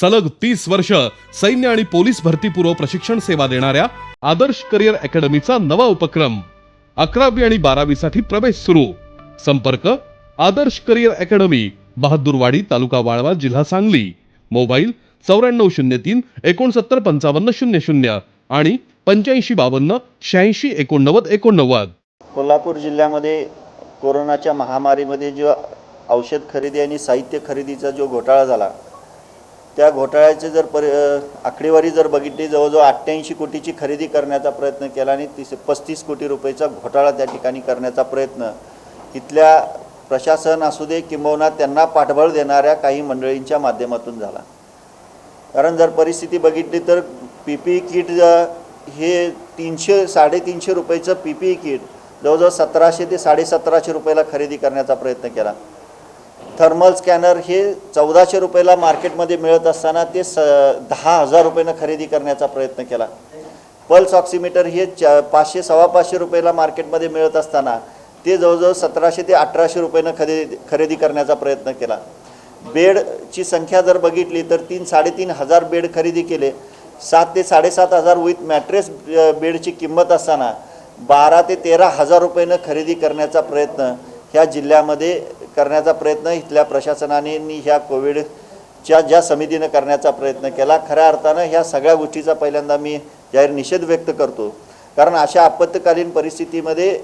सलग तीस वर्ष सैन्य आणि पोलीस भरतीपूर्व प्रशिक्षण सेवा देणाऱ्या आदर्श करिअर अकॅडमीचा नवा उपक्रम अकरावी आणि बारावी साठी प्रवेश सुरू. संपर्क आदर्श करिअर अकॅडमी बहादूरवाडी तालुका वाळवा जिल्हा सांगली. मोबाईल चौऱ्याण्णव शून्य तीन एकोणसत्तर पंचावन्न शून्य शून्य आणि पंच्याऐंशी बावन्न शहाऐंशी एकोणनव्वद एकोणनव्वद. कोल्हापूर जिल्ह्यामध्ये कोरोनाच्या महामारीमध्ये जो औषध खरेदी आणि साहित्य खरेदीचा जो घोटाळा झाला त्या घोटाळ्याचे जर पर आकडेवारी जर बघितली जवळजवळ अठ्ठ्याऐंशी कोटीची खरेदी करण्याचा प्रयत्न केला आणि तीस पस्तीस कोटी रुपयेचा घोटाळा त्या ठिकाणी करण्याचा प्रयत्न इथल्या प्रशासन असू दे किंबहुना त्यांना पाठबळ देणाऱ्या काही मंडळींच्या माध्यमातून झाला. कारण जर परिस्थिती बघितली तर पी पी किट हे तीनशे साडेतीनशे रुपयेचं पी पी किट जवळजवळ सतराशे ते साडेसतराशे रुपयाला खरेदी करण्याचा प्रयत्न केला. थर्मल स्कॅनर हे चौदाशे रुपयाला मार्केटमध्ये मिळत असताना ते स दहा हजार रुपयानं खरेदी करण्याचा प्रयत्न केला. पल्स ऑक्सिमीटर हे च पाचशे सव्वा पाचशे रुपयाला मार्केटमध्ये मिळत असताना ते जवळजवळ सतराशे ते अठराशे रुपयानं खरेदी खरेदी करण्याचा प्रयत्न केला. बेडची संख्या जर बघितली तर तीन साडेतीन हजार बेड खरेदी केले. सात ते साडेसात हजार विथ मॅट्रेस बेडची किंमत असताना बारा ते तेरा हजार रुपयानं खरेदी करण्याचा प्रयत्न ह्या जिल्ह्यामध्ये करण्याचा प्रयत्न इथल्या प्रशासनाने ह्या कोविडच्या ज्या समितीनं करण्याचा प्रयत्न केला खऱ्या अर्थानं ह्या सगळ्या गोष्टीचा पहिल्यांदा मी जाहीर निषेध व्यक्त करतो. कारण अशा आपत्कालीन परिस्थितीमध्ये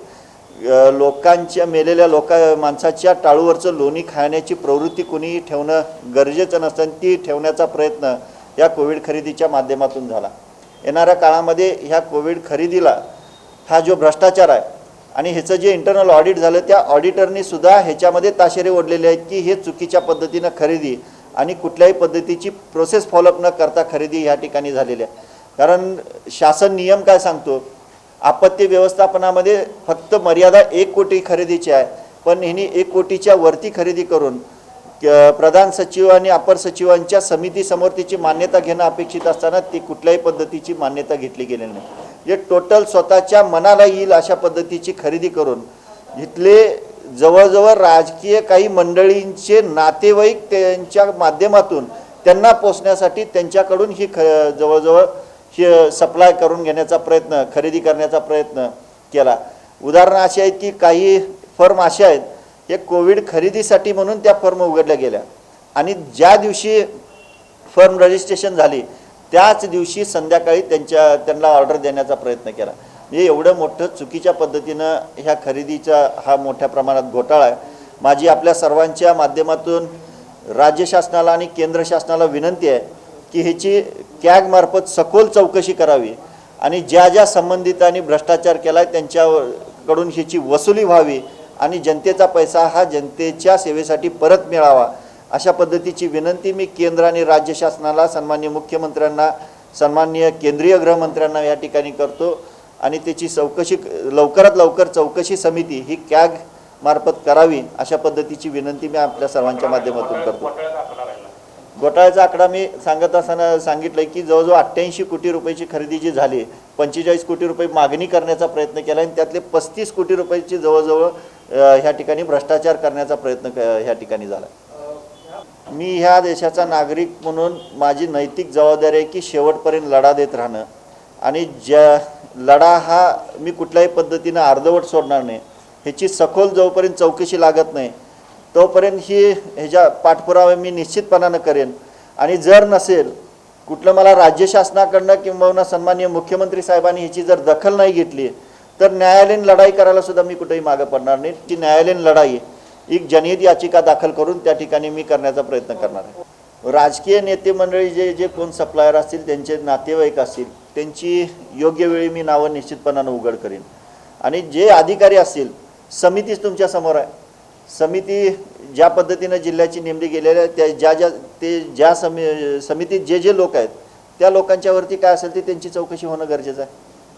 लोकांच्या मेलेल्या लोका माणसाच्या टाळूवरचं लोणी खाण्याची प्रवृत्ती कुणीही ठेवणं गरजेचं नसतं ती ठेवण्याचा प्रयत्न या कोविड खरेदीच्या माध्यमातून झाला. येणाऱ्या काळामध्ये ह्या कोविड खरेदीला हा जो भ्रष्टाचार आहे आणि ह्याचं जे इंटरनल ऑडिट झालं त्या ऑडिटरनी सुद्धा ह्याच्यामध्ये ताशेरे ओढलेले आहेत की हे चुकीच्या पद्धतीनं खरेदी आणि कुठल्याही पद्धतीची प्रोसेस फॉलोअप न करता खरेदी ह्या ठिकाणी झालेली आहे कारण शासन नियम काय सांगतो? आपत्ती व्यवस्थापनामध्ये फक्त मर्यादा एक कोटी खरेदीची आहे पण ह्यांनी एक कोटीच्या वरती खरेदी करून प्रधान सचिव आणि अपर सचिवांच्या समितीसमोर तिची मान्यता घेणं अपेक्षित असताना ती कुठल्याही पद्धतीची मान्यता घेतली गेलेली नाही. जे टोटल स्वतःच्या मनाला येईल अशा पद्धतीची खरेदी करून इथले जवळजवळ राजकीय काही मंडळींचे नातेवाईक त्यांच्या माध्यमातून त्यांना पोचण्यासाठी त्यांच्याकडून ही ख जवळजवळ ही सप्लाय करून घेण्याचा प्रयत्न खरेदी करण्याचा प्रयत्न केला. उदाहरणं अशी आहेत की काही फर्म असे आहेत हे कोविड खरेदीसाठी म्हणून त्या फर्म उघडल्या गेल्या. आणि ज्या दिवशी फर्म रजिस्ट्रेशन झाली त्याच दिवशी संध्याकाळी त्यांच्या त्यांना ऑर्डर देण्याचा प्रयत्न केला. म्हणजे एवढं मोठं चुकीच्या पद्धतीनं ह्या खरेदीचा हा मोठ्या प्रमाणात घोटाळा आहे. माझी आपल्या सर्वांच्या माध्यमातून राज्य शासनाला आणि केंद्र शासनाला विनंती आहे की ह्याची कॅगमार्फत सखोल चौकशी करावी आणि ज्या ज्या संबंधितांनी भ्रष्टाचार केला आहे त्यांच्याकडून ह्याची वसुली व्हावी आणि जनतेचा पैसा हा जनतेच्या सेवेसाठी परत मिळावा अशा पद्धतीची विनंती मी केंद्र आणि राज्य शासनाला सन्मान्य मुख्यमंत्र्यांना सन्माननीय केंद्रीय गृहमंत्र्यांना या ठिकाणी करतो. आणि त्याची चौकशी लवकरात लवकर चौकशी समिती ही कॅग मार्फत करावी अशा पद्धतीची विनंती मी आपल्या सर्वांच्या माध्यमातून करतो. घोटाळ्याचा आकडा मी सांगत असताना सांगितलं की जवळजवळ अठ्ठ्याऐंशी कोटी रुपयाची खरेदी जी झाली पंचेचाळीस कोटी रुपये मागणी करण्याचा प्रयत्न केला आणि त्यातले पस्तीस कोटी रुपयाची जवळजवळ ह्या ठिकाणी भ्रष्टाचार करण्याचा प्रयत्न ह्या ठिकाणी झाला. मी ह्या देशाचा नागरिक म्हणून माझी नैतिक जबाबदारी आहे की शेवटपर्यंत लढा देत राहणं. आणि ज्या लढा हा मी कुठल्याही पद्धतीनं अर्धवट सोडणार नाही. ह्याची सखोल जोपर्यंत चौकशी लागत नाही तोपर्यंत ही ह्याच्या पाठपुरावा मी निश्चितपणानं करेन. आणि जर नसेल कुठलं मला राज्य शासनाकडनं किंबहुना सन्माननीय मुख्यमंत्री साहेबांनी ह्याची जर दखल नाही घेतली तर न्यायालयीन लढाई करायला सुद्धा मी कुठेही मागं पडणार नाही. ती न्यायालयीन लढाई एक जनहित याचिका दाखल करून त्या ठिकाणी मी करण्याचा प्रयत्न करणार आहे. राजकीय नेते मंडळी जे जे कोण सप्लायर असतील त्यांचे नातेवाईक असतील त्यांची योग्य वेळी मी नावं निश्चितपणानं उघड करीन. आणि जे अधिकारी असतील समितीच तुमच्यासमोर आहे. समिती ज्या पद्धतीनं जिल्ह्याची नेमली गेलेल्या आहे त्या ज्या ज्या ते ज्या समि समितीत जे जे लोक आहेत त्या लोकांच्यावरती काय असेल ते त्यांची चौकशी होणं गरजेचं आहे.